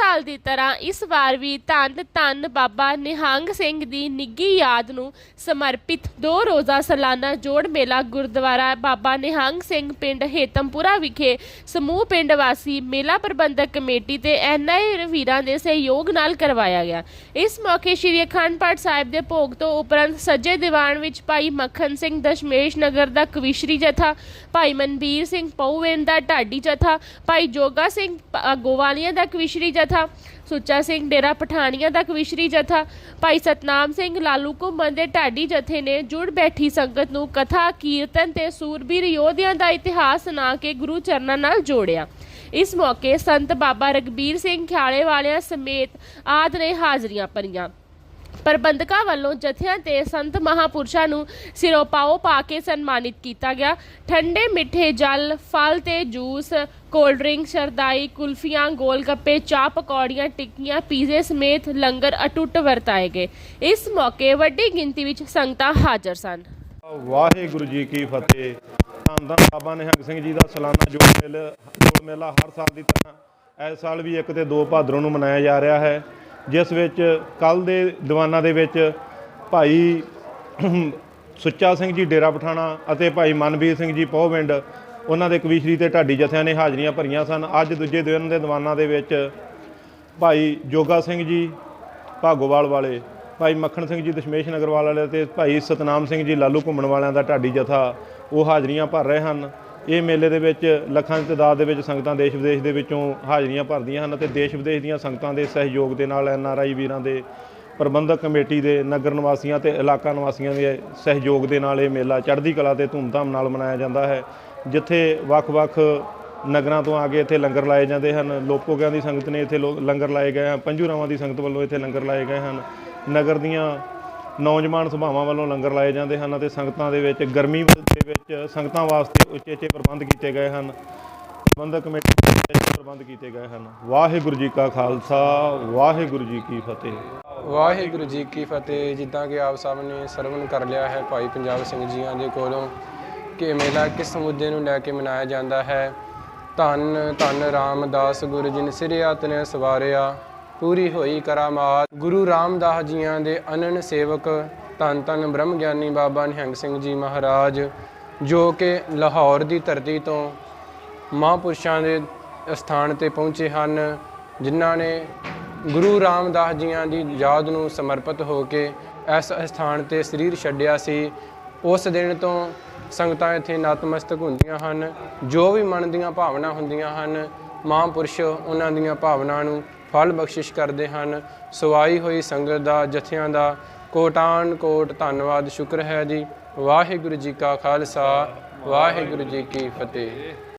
ਸਾਲ ਦੀ ਤਰ੍ਹਾਂ ਇਸ ਵਾਰ ਵੀ ਧੰਨ ਧੰਨ ਬਾਬਾ ਨਿਹੰਗ ਸਿੰਘ ਦੀ ਨਿੱਗੀ ਯਾਦ ਨੂੰ ਸਮਰਪਿਤ ਦੋ ਰੋਜ਼ਾ ਸਾਲਾਨਾ ਜੋੜ ਮੇਲਾ ਗੁਰਦੁਆਰਾ ਬਾਬਾ ਨਿਹੰਗ ਸਿੰਘ ਪਿੰਡ ਹੇਤਮਪੁਰਾ ਵਿਖੇ ਸਮੂਹ ਪਿੰਡ ਵਾਸੀ ਮੇਲਾ ਪ੍ਰਬੰਧਕ ਕਮੇਟੀ ਤੇ ਐਨਆਈ ਵੀਰਾਂ ਦੇ ਸਹਿਯੋਗ ਨਾਲ ਕਰਵਾਇਆ ਗਿਆ। ਇਸ ਮੌਕੇ ਸ਼੍ਰੀ ਅਖੰਡ ਪਾਠ ਸਾਹਿਬ ਦੇ ਭੋਗ ਤੋਂ ਉਪਰੰਤ ਸੱਜੇ ਦੀਵਾਨ ਵਿੱਚ ਭਾਈ ਮੱਖਣ ਸਿੰਘ ਦਸ਼ਮੇਸ਼ ਨਗਰ ਦਾ ਕਵਿਸ਼ਰੀ ਜਥਾ, ਭਾਈ ਮਨਬੀਰ ਸਿੰਘ ਪਉਵੇਨ ਦਾ ਢਾਡੀ ਜਥਾ, ਭਾਈ ਜੋਗਾ ਸਿੰਘ ਪ- ਗੋਵਾਲੀਆ ਦਾ ਕਵਿਸ਼ਰੀ ਜਥਾ ਸੁੱਚਾ ਸਿੰਘ ਡੇਰਾ ਪਠਾਨੀਆਂ ਦਾ ਕਵਿਸ਼ਰੀ ਜਥਾ। ਭਾਈ ਸਤਨਾਮ ਸਿੰਘ ਲਾਲੂ ਘੁੰਮਣ ਦੇ ਢਾਡੀ ਜਥੇ ਨੇ ਜੁੜ ਬੈਠੀ ਸੰਗਤ ਨੂੰ ਕਥਾ, ਕੀਰਤਨ ਤੇ ਸੂਰਬੀਰ ਯੋਧਿਆਂ ਦਾ ਇਤਿਹਾਸ ਸੁਣਾ ਕੇ ਗੁਰੂ ਚਰਨਾਂ ਨਾਲ ਜੋੜਿਆ। ਇਸ ਮੌਕੇ ਸੰਤ ਬਾਬਾ ਰਗਬੀਰ ਸਿੰਘ ਖਿਆਲੇ ਵਾਲਿਆਂ ਸਮੇਤ ਆਦ ਨੇ ਹਾਜ਼ਰੀਆਂ ਭਰੀਆਂ। ਪ੍ਰਬੰਧਕਾਂ ਵੱਲੋਂ ਜਥਿਆਂ ਤੇ ਸੰਤ ਮਹਾਪੁਰਸ਼ਾਂ ਨੂੰ ਸਿਰੋਪਾਓ ਪਾ ਕੇ ਸਨਮਾਨਿਤ ਕੀਤਾ ਗਿਆ। ਠੰਡੇ ਮਿੱਠੇ ਜਲ, ਫਲ ਤੇ ਜੂਸ, ਕੋਲਡ ਡਰਿੰਕ, ਸ਼ਰਦਾਈ ਕੁਲਫੀਆਂ ਗੋਲ ਗੱਪੇ ਚਾਹ ਪਕੌੜੀਆਂ, ਟਿੱਕੀਆਂ, ਪੀਜ਼ੇ ਸਮੇਤ ਲੰਗਰ ਅਟੁੱਟ ਵਰਤਾਏ ਗਏ। ਇਸ ਮੌਕੇ ਵੱਡੀ ਗਿਣਤੀ ਵਿੱਚ ਸੰਗਤਾਂ ਹਾਜ਼ਰ ਸਨ। ਵਾਹਿਗੁਰੂ ਜੀ ਕੀ ਫਤਿਹ। ਧੰਨ ਬਾਬਾ ਨਿਹੰਗ ਸਿੰਘ ਜੀ ਦਾ ਸਾਲਾਨਾ ਜੋੜ ਮੇਲਾ ਜੋੜ ਮੇਲਾ ਹਰ ਸਾਲ ਦੀ ਤਰ੍ਹਾਂ ਇਸ ਸਾਲ ਵੀ 1 ਤੇ 2 ਭਾਦਰੋਂ ਨੂੰ ਮਨਾਇਆ ਜਾ ਰਿਹਾ ਹੈ। ਜਿਸ ਵਿੱਚ ਕੱਲ ਦੇ ਦੀਵਾਨਾਂ ਦੇ ਵਿੱਚ ਭਾਈ ਸੁੱਚਾ ਸਿੰਘ ਜੀ ਡੇਰਾ ਪਠਾਣਾ ਅਤੇ ਭਾਈ ਮਨਵੀਰ ਸਿੰਘ ਜੀ ਪਹੁਵਿੰਡ ਉਹਨਾਂ ਦੇ ਕਵੀਸ਼ਰੀ ਤੇ ਢਾਡੀ ਜਥਿਆਂ ਨੇ ਹਾਜ਼ਰੀਆਂ ਭਰੀਆਂ ਸਨ। ਅੱਜ ਦੂਜੇ ਦਿਨ ਦੇ ਦੀਵਾਨਾਂ ਦੇ ਵਿੱਚ ਭਾਈ ਜੋਗਾ ਸਿੰਘ ਜੀ, ਭਾਗੋਵਾਲ ਵਾਲੇ, ਭਾਈ ਮੱਖਣ ਸਿੰਘ ਜੀ ਦਸ਼ਮੇਸ਼ ਨਗਰਵਾਲ ਵਾਲੇ ਤੇ ਭਾਈ ਸਤਨਾਮ ਸਿੰਘ ਜੀ ਲਾਲੂ ਘੁੰਮਣ ਵਾਲਿਆਂ ਦਾ ਢਾਡੀ ਜਥਾ ਉਹ ਹਾਜ਼ਰੀਆਂ ਭਰ ਰਹੇ ਹਨ। ਇਹ ਮੇਲੇ ਦੇ ਵਿੱਚ ਲੱਖਾਂ ਦੀ ਤਾਦਾਦ ਦੇ ਵਿੱਚ ਸੰਗਤਾਂ ਦੇਸ਼ ਵਿਦੇਸ਼ ਦੇ ਵਿੱਚੋਂ ਹਾਜ਼ਰੀਆਂ ਭਰਦੀਆਂ ਹਨ ਅਤੇ ਦੇਸ਼ ਵਿਦੇਸ਼ ਦੀਆਂ ਸੰਗਤਾਂ ਦੇ ਸਹਿਯੋਗ ਦੇ ਨਾਲ ਐਨ ਆਰ ਆਈ ਵੀਰਾਂ ਦੇ ਪ੍ਰਬੰਧਕ ਕਮੇਟੀ ਦੇ ਨਗਰ ਨਿਵਾਸੀਆਂ ਤੇ ਇਲਾਕਾ ਨਿਵਾਸੀਆਂ ਦੇ ਸਹਿਯੋਗ ਦੇ ਨਾਲ ਇਹ ਮੇਲਾ ਚੜ੍ਹਦੀ ਕਲਾ ਤੇ ਧੂਮਧਾਮ ਨਾਲ ਮਨਾਇਆ ਜਾਂਦਾ ਹੈ, ਜਿੱਥੇ ਵੱਖ-ਵੱਖ ਨਗਰਾਂ ਤੋਂ ਆ ਕੇ ਇੱਥੇ ਲੰਗਰ ਲਾਏ ਜਾਂਦੇ ਹਨ। ਲੋਪੋਕਿਆਂ ਦੀ ਸੰਗਤ ਨੇ ਇੱਥੇ ਲੋ- ਲੰਗਰ ਲਾਏ ਗਏ ਹਨ ਪੰਜੂਰਾਵਾਂ ਦੀ ਸੰਗਤ ਵੱਲੋਂ ਇੱਥੇ ਲੰਗਰ ਲਾਏ ਗਏ ਹਨ। ਨਗਰ ਦੀਆਂ ਨੌਜਵਾਨ ਸਭਾਵਾਂ ਵੱਲੋਂ ਲੰਗਰ ਲਾਏ ਜਾਂਦੇ ਹਨ ਅਤੇ ਸੰਗਤਾਂ ਦੇ ਵਿੱਚ ਗਰਮੀ ਦੇ ਵਿੱਚ ਸੰਗਤਾਂ ਵਾਸਤੇ ਉਚੇਚੇ ਪ੍ਰਬੰਧ ਕੀਤੇ ਗਏ ਹਨ। ਪ੍ਰਬੰਧਕ ਕਮੇਟੀ ਦੇ ਵਿੱਚ ਪ੍ਰਬੰਧ ਕੀਤੇ ਗਏ ਹਨ। ਵਾਹਿਗੁਰੂ ਜੀ ਕਾ ਖਾਲਸਾ, ਵਾਹਿਗੁਰੂ ਜੀ ਕੀ ਫਤਿਹ। ਵਾਹਿਗੁਰੂ ਜੀ ਕੀ ਫਤਿਹ। ਜਿੱਦਾਂ ਕਿ ਆਪ ਸਭ ਨੇ ਸਰਵਨ ਕਰ ਲਿਆ ਹੈ ਭਾਈ ਪੰਜਾਬ ਸਿੰਘ ਜੀਆਂ ਦੇ ਕੋਲੋਂ ਕਿ ਇਹ ਮੇਲਾ ਕਿਸ ਮੁੱਦੇ ਨੂੰ ਲੈ ਕੇ ਮਨਾਇਆ ਜਾਂਦਾ ਹੈ। ਧੰਨ ਧੰਨ ਰਾਮਦਾਸ ਗੁਰੂ ਜਿਨ ਸਿਰਿਆਤ ਨੇ ਸਵਾਰਿਆ। ਪੂਰੀ ਹੋਈ ਕਰਾਮਾਤ। ਗੁਰੂ ਰਾਮਦਾਸ ਜੀਆਂ ਦੇ ਅਨਨ ਸੇਵਕ ਧੰਨ ਧੰਨ ਬ੍ਰਹਮ ਗਿਆਨੀ ਬਾਬਾ ਨਿਹੰਗ ਸਿੰਘ ਜੀ ਮਹਾਰਾਜ, ਜੋ ਕਿ ਲਾਹੌਰ ਦੀ ਧਰਤੀ ਤੋਂ ਮਹਾਂਪੁਰਸ਼ਾਂ ਦੇ ਸਥਾਨ ਤੇ ਪਹੁੰਚੇ ਹਨ, ਜਿਨ੍ਹਾਂ ਨੇ ਗੁਰੂ ਰਾਮਦਾਸ ਜੀਆਂ ਦੀ ਯਾਦ ਨੂੰ ਸਮਰਪਿਤ ਹੋ ਕੇ ਇਸ ਸਥਾਨ ਤੇ ਸਰੀਰ ਛੱਡਿਆ ਸੀ। ਉਸ ਦਿਨ ਤੋਂ ਸੰਗਤਾਂ ਇੱਥੇ ਨਤਮਸਤਕ ਹੁੰਦੀਆਂ ਹਨ, ਜੋ ਵੀ ਮਨ ਦੀਆਂ ਭਾਵਨਾ ਹੁੰਦੀਆਂ ਹਨ, ਮਹਾਂਪੁਰਸ਼ ਉਹਨਾਂ ਦੀਆਂ ਭਾਵਨਾ ਨੂੰ ਫਲ ਬਖਸ਼ਿਸ਼ ਕਰਦੇ ਹਨ। ਸਵਾਈ ਹੋਈ ਸੰਗਤ ਦਾ, ਜਥਿਆਂ ਦਾ, ਕੋਟਾਨ ਕੋਟ ਧੰਨਵਾਦ, ਸ਼ੁਕਰ ਹੈ ਜੀ। ਵਾਹਿਗੁਰੂ ਜੀ ਕਾ ਖਾਲਸਾ, ਵਾਹਿਗੁਰੂ ਜੀ ਕੀ ਫਤਿਹ।